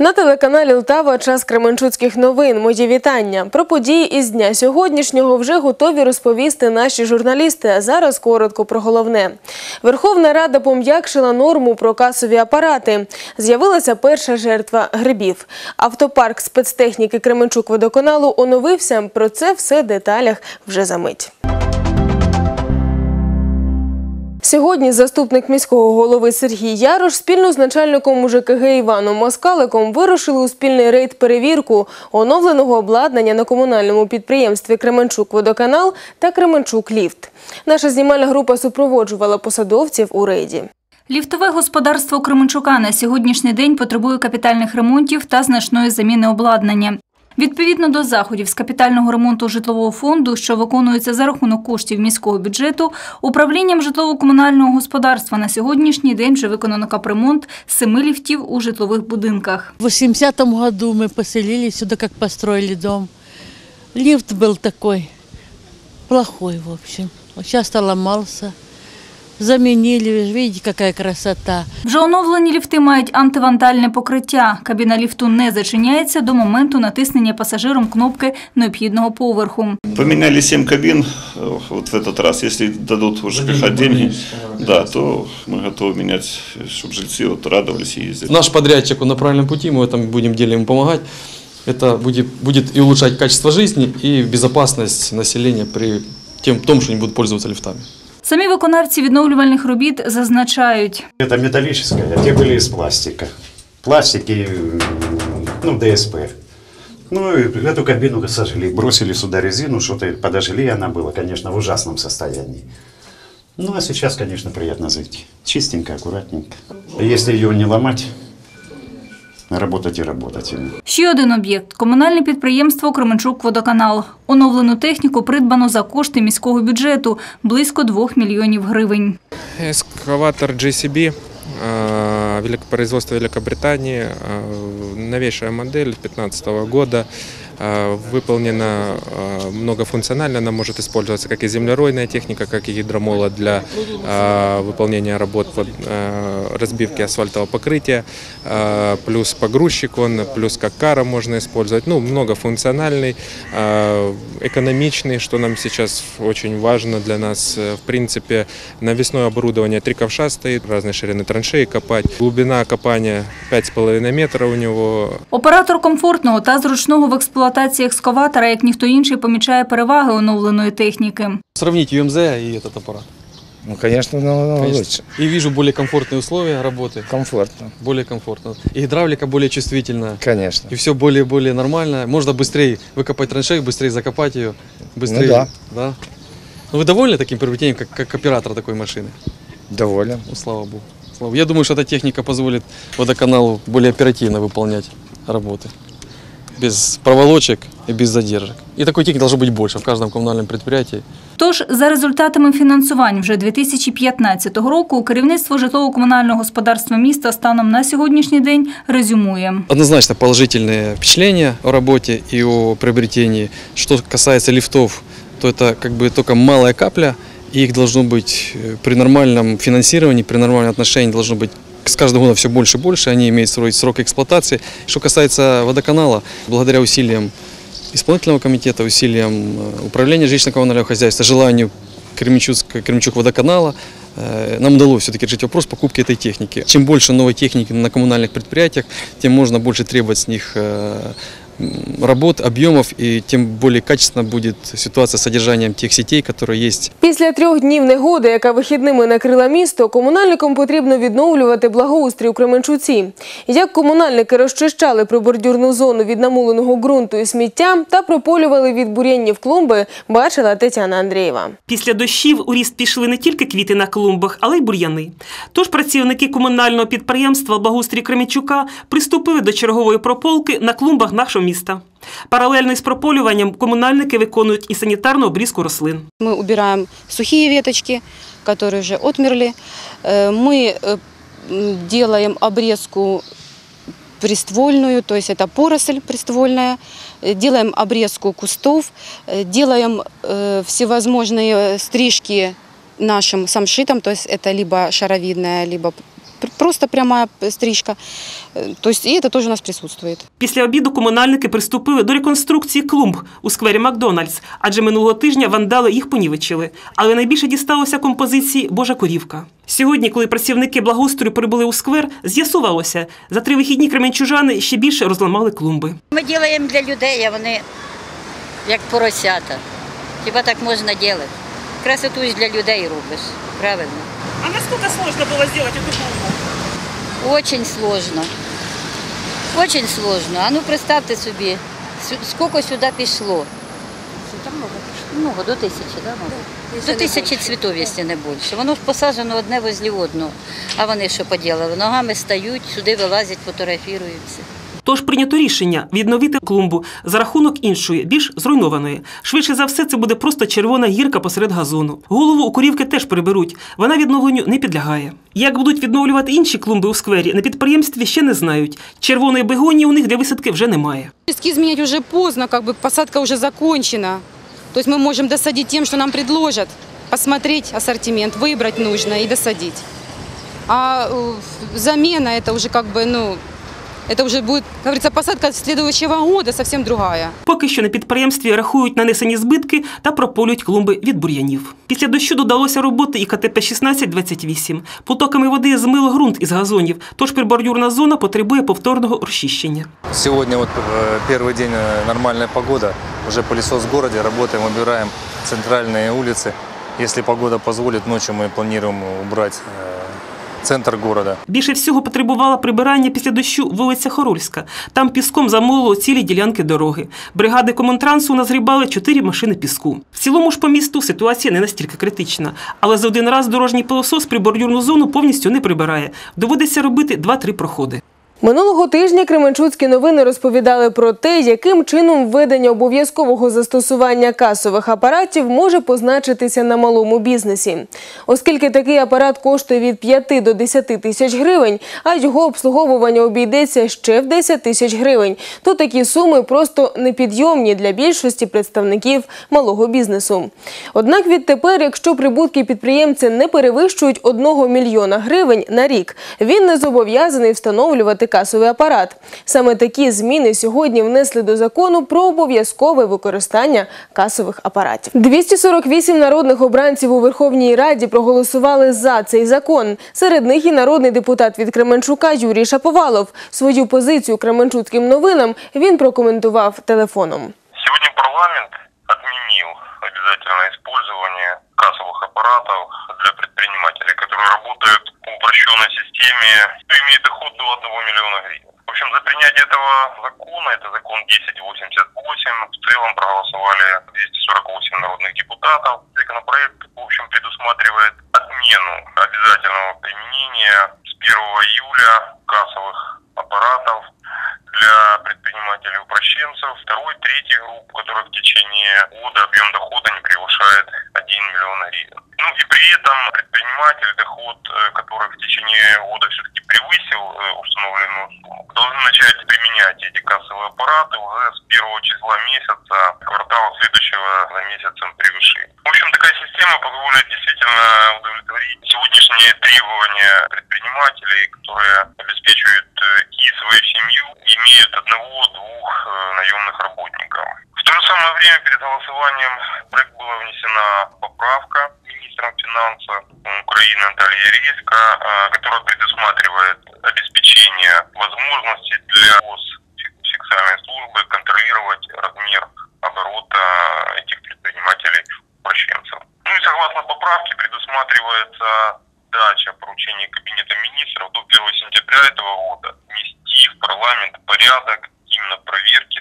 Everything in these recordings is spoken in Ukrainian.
На телеканалі Лтава час Кременчуцьких новин. Мої вітання. Про події із дня сьогоднішнього вже готові розповісти наші журналісти. Зараз коротко про головне. Верховна Рада пом'якшила норму про касові апарати. З'явилася перша жертва грибів. Автопарк спецтехніки Кременчук водоканалу оновився. Про це все деталях вже за мить. Сьогодні заступник міського голови Сергій Ярош спільно з начальником УЖКГ Іваном Москаликом вирушили у спільний рейд перевірку оновленого обладнання на комунальному підприємстві Кременчук Водоканал та Кременчук Ліфт. Наша знімальна група супроводжувала посадовців у рейді. Ліфтове господарство Кременчука на сьогоднішній день потребує капітальних ремонтів та значної заміни обладнання. Відповідно до заходів з капітального ремонту житлового фонду, що виконується за рахунок коштів міського бюджету, управлінням житлово-комунального господарства на сьогоднішній день вже виконано капремонт семи ліфтів у житлових будинках. В 80-м году мы поселились сюда, как построили дом. Лифт был такой плохой, в общем. Сейчас ломался Заменили, видите, какая красота. Вже оновлені ліфти мають антивандальне покриття. Кабіна ліфту не зачиняється до моменту натиснення пасажиром кнопки необхідного поверху. Поменяли 7 кабин э, вот в этот раз. Если дадут уже ЖКХ деньги, да, то мы готовы менять, чтобы жильцы вот радовались и ездили. Наш подрядчик, он на правильном пути, мы в этом будем деле ему помогать. Это будет, будет и улучшать качество жизни, и безопасность населения при тем, том, что они будут пользоваться лифтами. Самі виконавці відновлювальних робіт зазначають, Это металлическое, а те были из пластика. Пластики, м, ну, ДСП. Ну, и эту кабину сожгли, бросили сюда резину, что-то подожгли, она была, конечно, в ужасном состоянии. Ну, а сейчас, конечно, приятно жить. Чистенько, аккуратненько. Если ее не ломать, работать и работать. ще один об'єкт комунальне підприємство Кременчук Водоканал. Оновлену техніку придбано за кошти міського бюджету близько 2 мільйонів гривень. Эскаватор JCB, э, велик- производство Великобритании, э, новейшая модель 2015 года, э, выполнена э, многофункционально, она может использоваться как и землеройная техника, как и гидромола для э, выполнения работ под э, разбивки асфальтового покрытия, э, плюс погрузчик он, плюс как кара можно использовать, ну, многофункциональный, э, экономичный, что нам сейчас очень важно для нас, Э, в принципе, навесное оборудование три ковша стоит, разной ширины траншеи копать, глубина копания 5,5 метра у него, Оператор комфортного та зручного в експлуатації екскаватора, як ніхто інший, помічає переваги оновленої техніки. Сравнить ЮМЗ и этот аппарат. Ну, конечно, ну, ну, Конечно. лучше. И вижу более комфортные условия работы. Комфортно. Более комфортно. И гидравлика более чувствительная. Конечно. И все более-более нормально. Можно быстрее выкопать траншею, быстрее закопать ее. Быстрее. Ну да. да. Ну вы довольны таким приобретением, как, как оператор такой машины? Доволен. Ну, слава богу. Слава богу. Я думаю, что эта техника позволит водоканалу более оперативно выполнять работы. Без проволочек и без задержек. И такой техники должно быть больше в каждом коммунальном предприятии. Тож, за результатами фінансувань вже 2015 року керівництво житлово-комунального господарства міста станом на сьогоднішній день резюмує. Однозначно положительные впечатления о работе и о приобретении. Что касается лифтов, то это как бы только малая капля, и их должно быть э, при нормальном финансировании, при нормальном отношении должно быть с каждым годом все больше и больше, они имеют свой срок эксплуатации. Что касается водоканала, благодаря усилиям исполнительного комитета, усилиям э, управления жилищно-коммунального хозяйства, желанию Кременчуцка- Кременчук водоканала, э, нам удалось все-таки решить вопрос покупки этой техники. Чем больше новой техники на коммунальных предприятиях, тем можно больше требовать с них э, м, работ, объемов, и тем более качественно будет ситуация с содержанием тех сетей, которые есть Після трьох днів негоди, яка вихідними накрила місто, комунальникам потрібно відновлювати благоустрій у Кременчуці. Як комунальники розчищали прибордюрну зону від намуленого ґрунту і сміття та прополювали від бур'янів клумби, бачила Тетяна Андрієва. Після дощів у ріст пішли не тільки квіти на клумбах, але й бур'яни. Тож працівники комунального підприємства Благоустрій Кременчука приступили до чергової прополки на клумбах нашого міста Паралельно із прополюванням комунальники виконують і санітарну обрізку рослин. Мы убираем сухие веточки, которые уже отмерли. Э, Мы э, м, делаем обрезку приствольную, то есть это поросль приствольная, Э, делаем обрезку кустов, э, делаем э, всевозможные стрижки нашим самшитом, то есть это либо шаровидная, либо пр- просто прямая стрижка. Э, То есть и это тоже у нас присутствует. Після обіду комунальники приступили до реконструкції клумб у сквері Макдональдс, адже минулого тижня вандали їх понівечили. Але найбільше дісталося композиції Божа корівка. Сьогодні, коли працівники благоустрою прибули у сквер, з'ясувалося, за три вихідні кременчужани ще більше розламали клумби. Ми робимо для людей, а вони як поросята. Хіба так можна робити? Красоту для людей робиш, правильно? А наскільки складно було зробити цю клумбу? Очень сложно. Очень сложно. А ну представте собі, сю- скільки сюди пішло. Много, до тисячі, да, мабуть? До тисячі цвітів, якщо не більше. Воно посаджено одне возле одного. А вони що поділили? Ногами стають, сюди вилазять, фотографіруються. Тож прийнято рішення відновити клумбу за рахунок іншої, більш зруйнованої. Швидше за все, це буде просто червона гірка посеред газону. Голову у корівки теж приберуть. Вона відновленню не підлягає. Як будуть відновлювати інші клумби у сквері, на підприємстві ще не знають. Червоної бегонії у них для висадки вже немає. Эскиз менять уже поздно, как бы посадка уже закончена. То есть мы можем досадить тем, что нам предложат, посмотреть ассортимент, выбрать нужно и досадить. А э, замена это уже как бы, ну, это уже будет, как говорится, посадка следующего года совсем другая. Поки що на підприємстві рахують нанесені збитки та прополюють клумби від бур'янів. Після дощу додалося роботи і КТП 1628. Потоками води змило ґрунт із газонів, тож прибордюрна зона потребує повторного розчищення. Сегодня вот э, первый день э, нормальная погода. Уже пылесос в городе, работаем, убираем центральные улицы. Если погода позволит, ночью мы планируем убрать э, центр города. Більше всього потребувала прибирання після дощу вулиця Хорольська. Там піском замолило цілі ділянки дороги. Бригади комунтрансу назрібали чотири машини піску. В цілому ж по місту ситуація не настільки критична. Але за один раз дорожній пилосос прибордюрну зону повністю не прибирає. Доводиться робити 2-3 проходи. Минулого тижня Кременчуцькі новини розповідали про те, яким чином введення обов'язкового застосування касових апаратів може позначитися на малому бізнесі. Оскільки такий апарат коштує від 5 до 10 тисяч гривень, а його обслуговування обійдеться ще в 10 тисяч гривень, то такі суми просто непідйомні для більшості представників малого бізнесу. Однак відтепер, якщо прибутки підприємця не перевищують 1 мільйона гривень на рік, він не зобов'язаний встановлювати касовий апарат. Саме такі зміни сьогодні внесли до закону про обов'язкове використання касових апаратів. 248 народних обранців у Верховній Раді проголосували за цей закон. Серед них і народний депутат від Кременчука Юрій Шаповалов. Свою позицію Кременчуцьким новинам він прокоментував телефоном. Сегодня парламент отменил обязательное использование кассовых аппаратов для предпринимателей, которые работают по упрощенной системе, имеют доход до 1 миллиона гривен. В общем, за принятие этого закона, это закон 1088, в целом проголосовали 248 народных депутатов. Законопроект, в общем, предусматривает отмену обязательного применения с 1 июля кассовых аппаратов для предпринимателей-упрощенцев, второй, третьей групп, у которых в течение года объем дохода не превышает 1 миллион гривен. Ну и при этом предприниматель, доход э, которых в течение года все-таки превысил э, установленную сумму, должны начать применять эти кассовые аппараты уже с первого числа месяца квартала следующего за месяцем превышения. В общем, такая система позволит действительно удовлетворить сегодняшние требования предпринимателей, которые обеспечивают э, и свою самое время перед голосованием проект была внесена поправка министром финансов Украины Натальи Редько, э, которая предусматривает обеспечение возможности для фискальной службы контролировать размер оборота этих предпринимателей упрощенцев. Ну и согласно поправке предусматривается дача поручения Кабинета министров до 1 сентября этого года внести в парламент порядок именно проверки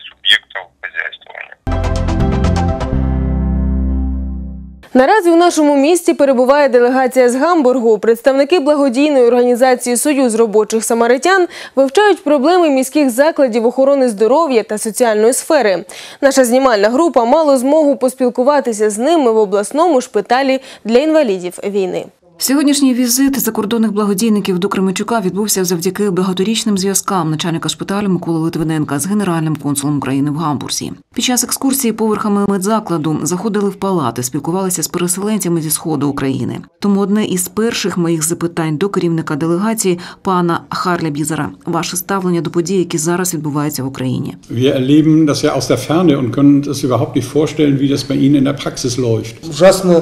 Наразі у нашому місті перебуває делегація з Гамбургу. Представники благодійної організації Союз робочих самаритян вивчають проблеми міських закладів охорони здоров'я та соціальної сфери. Наша знімальна група мала змогу поспілкуватися з ними в обласному шпиталі для інвалідів війни. Сьогоднішній візит закордонних благодійників до Кременчука відбувся завдяки багаторічним зв'язкам начальника шпиталю Миколи Литвиненка з генеральним консулом України в Гамбурзі. Під час екскурсії поверхами медзакладу заходили в палати, спілкувалися з переселенцями зі сходу України. Тому одне із перших моїх запитань до керівника делегації пана Харля Бізера – ваше ставлення до подій, які зараз відбуваються в Україні. Wir erleben das ja aus der Ferne und können uns überhaupt nicht vorstellen, wie das bei Ihnen in der Praxis läuft. Ужасно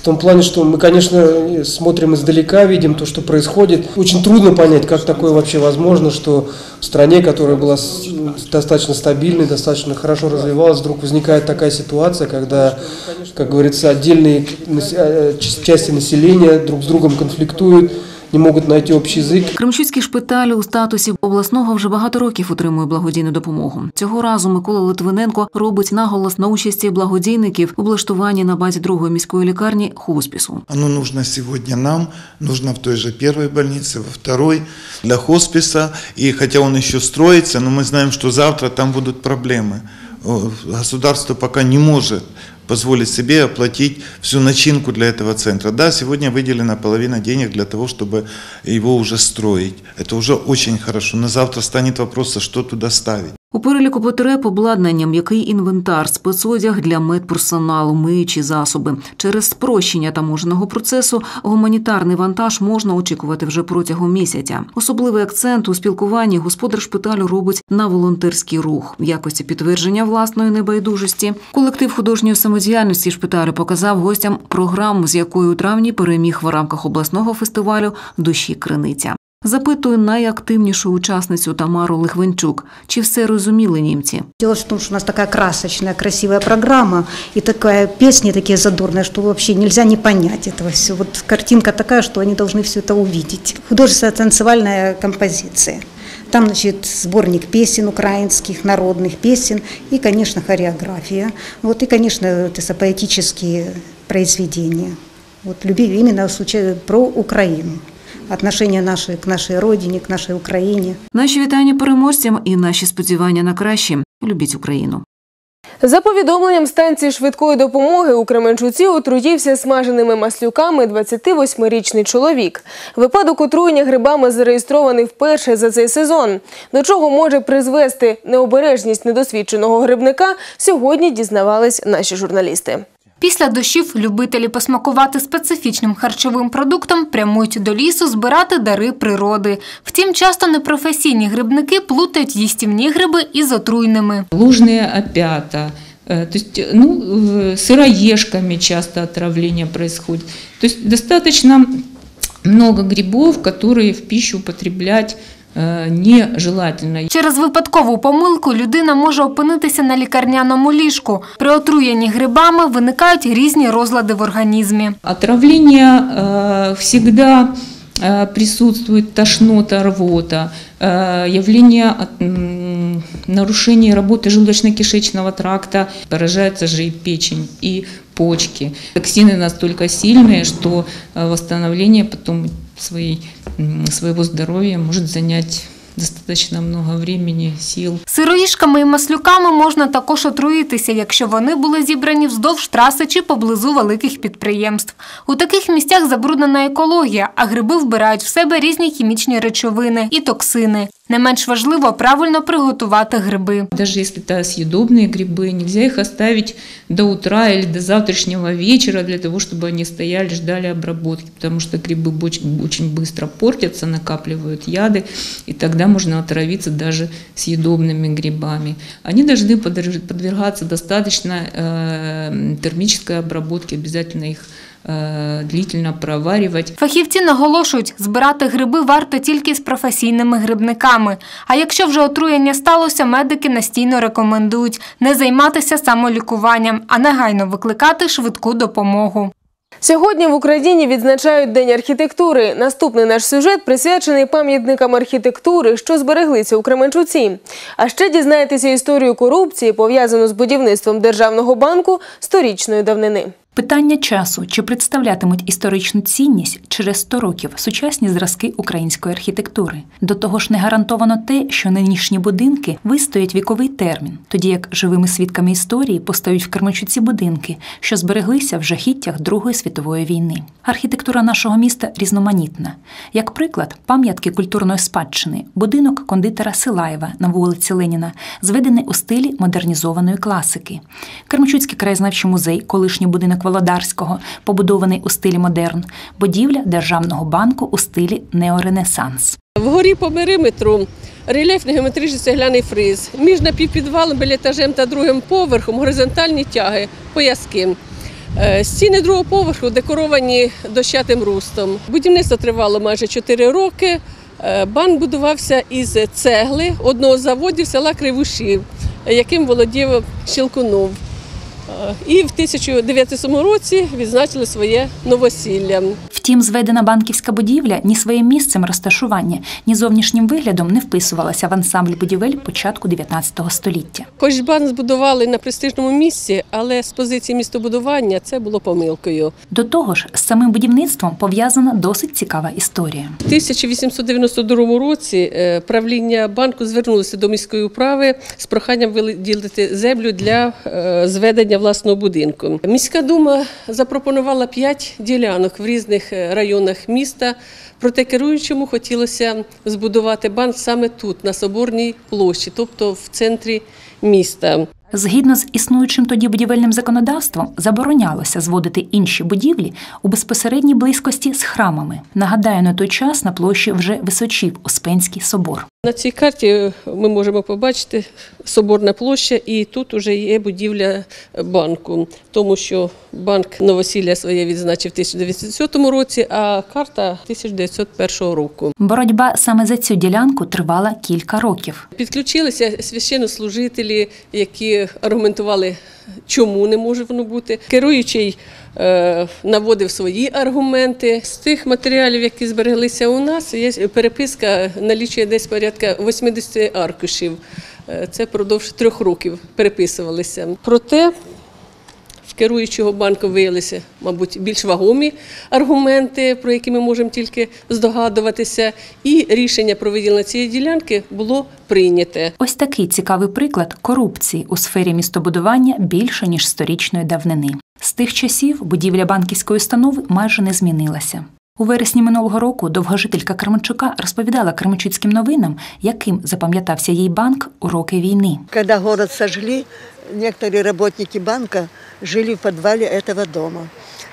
в том плане, что мы, конечно, смотрим издалека, видим то, что происходит. Очень трудно понять, как такое вообще возможно, что в стране, которая была достаточно стабильной, достаточно хорошо развивалась, вдруг возникает такая ситуация, когда, как говорится, отдельные э, части населения друг с другом конфликтуют, не можуть знайти общий язик. Кремчуцький шпиталь у статусі обласного вже багато років отримує благодійну допомогу. Цього разу Микола Литвиненко робить наголос на участі благодійників в облаштуванні на базі другої міської лікарні хоспісу. Оно нужно сегодня нам, нужно в той же первой больнице, во второй, для хосписа. И хотя он еще строится, но мы знаем, что завтра там будут проблемы. О, Государство пока не может позволить себе оплатить всю начинку для этого центра. Да, сегодня выделена половина денег для того, чтобы его уже строить. Это уже очень хорошо. Но завтра станет вопрос, а что туда ставить. У переліку потреб обладнання м'який інвентар, спецодяг для медперсоналу, миючі засоби. Через спрощення таможеного процесу гуманітарний вантаж можна очікувати вже протягом місяця. Особливий акцент у спілкуванні господар шпиталю робить на волонтерський рух в якості підтвердження власної небайдужості. Колектив художньої самодіяльності шпиталю показав гостям програму, з якою у травні переміг в рамках обласного фестивалю Душі Криниця. Запитую найактивнішу учасницю Тамару Лихвинчук, чи все розуміли німці. Дело в том, что у нас такая красочная, красивая программа, и такая песни такие задорные, что вообще нельзя не понять этого все. Вот картинка такая, что они должны все это увидеть. Художественная танцевальная композиция. Там, значит, сборник песен украинских, народных песен и, конечно, хореография. Вот, и, конечно, это со- поэтические произведения. Вот, люби именно в случае про Украину. Отношение наше к нашей родине, к нашей Украине. Наші вітання переможцям і наші сподівання на краще. Любіть Україну. За повідомленням станції швидкої допомоги у Кременчуці отруївся смаженими маслюками 28-річний чоловік. Випадок отруєння грибами зареєстрований вперше за цей сезон. До чого може призвести необережність недосвідченого грибника, сьогодні дізнавались наші журналісти. Після дощів любителі посмакувати специфічним харчовим продуктом прямують до лісу збирати дари природи. Втім, часто непрофесійні грибники плутають їстівні гриби із отруйними. лужные опята, э, то есть, ну, э, сыроежками часто отравление происходит. То есть достаточно много грибов, которые в пищу употреблять э, нежелательно. Через випадкову помилку людина може опинитися на лікарняному ліжку. При отруєнні грибами виникають різні розлади в організмі. Отравление э, всегда э, присутствует тошнота, рвота, э, явление от- м, нарушения работы желудочно-кишечного тракта, поражается же и печень, и почки. Токсины настолько сильные, что э, восстановление потом своей, своего здоровья может занять достаточно много времени, сил. Сироїшками і маслюками можна також отруїтися, якщо вони були зібрані вздовж траси чи поблизу великих підприємств. У таких місцях забруднена екологія, а гриби вбирають в себе різні хімічні речовини і токсини. Не менш важливо правильно приготувати гриби. Даже если это съедобные грибы, нельзя их оставить до утра или до завтрашнего вечера для того, чтобы они стояли, ждали обработки, потому что грибы боч- очень быстро портятся, накапливают яды, и тогда можно отравиться даже съедобными грибами. Они должны подерж- подвергаться достаточно обробки, обов'язково їх э, длительно проварювати. Фахівці наголошують, збирати гриби варто тільки з професійними грибниками. А якщо вже отруєння сталося, медики настійно рекомендують не займатися самолікуванням, а негайно викликати швидку допомогу. Сьогодні в Україні відзначають День архітектури. Наступний наш сюжет присвячений пам'ятникам архітектури, що збереглися у Кременчуці. А ще дізнаєтеся історію корупції, пов'язану з будівництвом державного банку сторічної давнини. Питання часу, чи представлятимуть історичну цінність через 100 років сучасні зразки української архітектури. До того ж, не гарантовано те, що нинішні будинки вистоять віковий термін, тоді як живими свідками історії постають в Кременчуці будинки, що збереглися в жахіттях Другої світової війни. Архітектура нашого міста різноманітна. Як приклад, пам'ятки культурної спадщини, будинок кондитера Силаєва на вулиці Леніна, зведений у стилі модернізованої класики. Кременчуцький краєзнавчий музей, колишній будинок Володарського, побудований у стилі модерн, будівля Державного банку у стилі неоренесанс. Вгорі по периметру рельєфний геометричний цегляний фриз. Між напівпідвалом, біля етажем та другим поверхом горизонтальні тяги, пояски. Е, Стіни другого поверху декоровані дощатим рустом. Будівництво тривало майже 4 роки. Е, Банк будувався із цегли одного з заводів села Кривушів, яким володів Щелкунов. І в 1900 році відзначили своє новосілля. Втім, зведена банківська будівля ні своїм місцем розташування, ні зовнішнім виглядом не вписувалася в ансамбль будівель початку 19 століття. Хоч банк збудували на престижному місці, але з позиції містобудування це було помилкою. До того ж, з самим будівництвом пов'язана досить цікава історія. У 1892 році е, правління банку звернулося до міської управи з проханням виділити землю для е, зведення власного будинку. Міська дума запропонувала п'ять ділянок в різних е, районах міста. Проте керуючому хотілося збудувати банк саме тут, на Соборній площі, тобто в центрі міста. Згідно з існуючим тоді будівельним законодавством, заборонялося зводити інші будівлі у безпосередній близькості з храмами. Нагадаю, на той час на площі вже височів Успенський собор. На цій карті ми можемо побачити Соборна площа, і тут вже є будівля банку, тому що банк новосілля своє відзначив в 1900 році, а карта 1901 року. Боротьба саме за цю ділянку тривала кілька років. Підключилися священнослужителі, які аргументували, чому не може воно бути. Керуючий е, наводив свої аргументи. З тих матеріалів, які збереглися у нас, є переписка налічує десь порядка 80 аркушів. Е, Це впродовж трьох років переписувалися. Проте в керуючого банку виявилися, мабуть, більш вагомі аргументи, про які ми можемо тільки здогадуватися, і рішення про виділення цієї ділянки було прийняте. Ось такий цікавий приклад корупції у сфері містобудування більше ніж сторічної давнини. З тих часів будівля банківської установи майже не змінилася. У вересні минулого року довгожителька Кременчука розповідала кременчуцьким новинам, яким запам'ятався їй банк у роки війни. Когда город сожгли, некоторые работники банка жили в подвале этого дома.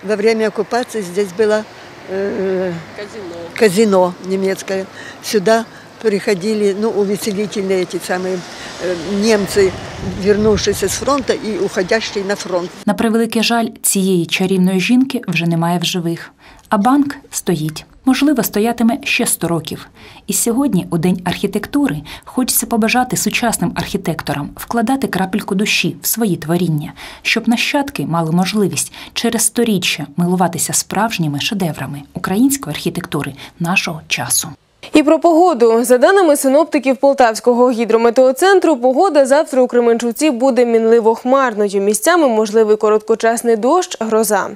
Во время оккупации здесь было э, казино. казино немецкое. Сюда приходили ну, увеселительные эти самые э, немцы, вернувшиеся с фронта и уходящие на фронт. На превеликий жаль, цієї чарівної жінки вже немає в живих. А банк стоїть. Можливо, стоятиме ще 100 років. І сьогодні, у День архітектури, хочеться побажати сучасним архітекторам вкладати крапельку душі в свої творіння, щоб нащадки мали можливість через сторіччя милуватися справжніми шедеврами української архітектури нашого часу. І про погоду. За даними синоптиків Полтавського гідрометеоцентру, погода завтра у Кременчуці буде мінливо хмарною. Місцями можливий короткочасний дощ, гроза.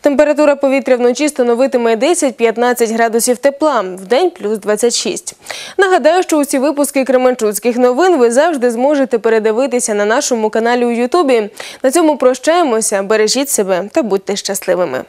Температура повітря вночі становитиме 10-15 градусів тепла, вдень плюс 26. Нагадаю, що усі випуски Кременчуцьких новин ви завжди зможете передивитися на нашому каналі у Ютубі. На цьому прощаємося. Бережіть себе та будьте щасливими.